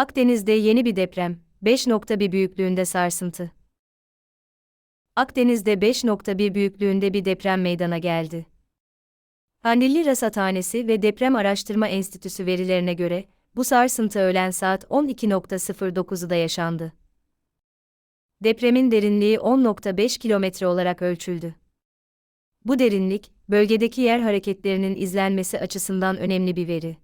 Akdeniz'de yeni bir deprem, 5.1 büyüklüğünde sarsıntı. Akdeniz'de 5.1 büyüklüğünde bir deprem meydana geldi. Kandilli Rasathanesi ve Deprem Araştırma Enstitüsü verilerine göre, bu sarsıntı öğlen saat 12.09'da yaşandı. Depremin derinliği 10.5 kilometre olarak ölçüldü. Bu derinlik, bölgedeki yer hareketlerinin izlenmesi açısından önemli bir veri.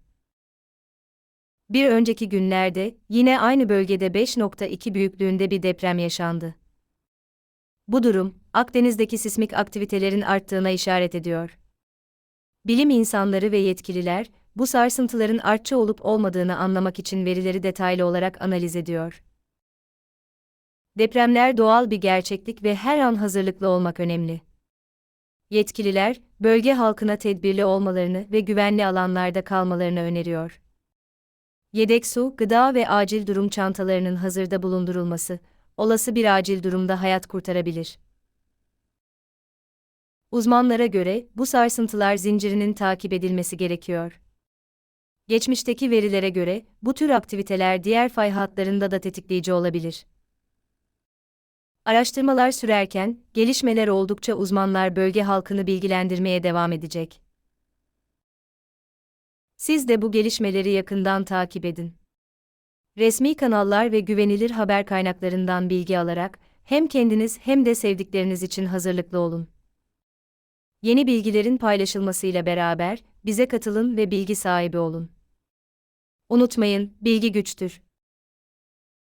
Bir önceki günlerde yine aynı bölgede 5.2 büyüklüğünde bir deprem yaşandı. Bu durum, Akdeniz'deki sismik aktivitelerin arttığına işaret ediyor. Bilim insanları ve yetkililer, bu sarsıntıların artçı olup olmadığını anlamak için verileri detaylı olarak analiz ediyor. Depremler doğal bir gerçeklik ve her an hazırlıklı olmak önemli. Yetkililer, bölge halkına tedbirli olmalarını ve güvenli alanlarda kalmalarını öneriyor. Yedek su, gıda ve acil durum çantalarının hazırda bulundurulması, olası bir acil durumda hayat kurtarabilir. Uzmanlara göre bu sarsıntılar zincirinin takip edilmesi gerekiyor. Geçmişteki verilere göre bu tür aktiviteler diğer fay hatlarında da tetikleyici olabilir. Araştırmalar sürerken gelişmeler oldukça uzmanlar bölge halkını bilgilendirmeye devam edecek. Siz de bu gelişmeleri yakından takip edin. Resmi kanallar ve güvenilir haber kaynaklarından bilgi alarak hem kendiniz hem de sevdikleriniz için hazırlıklı olun. Yeni bilgilerin paylaşılmasıyla beraber bize katılın ve bilgi sahibi olun. Unutmayın, bilgi güçtür.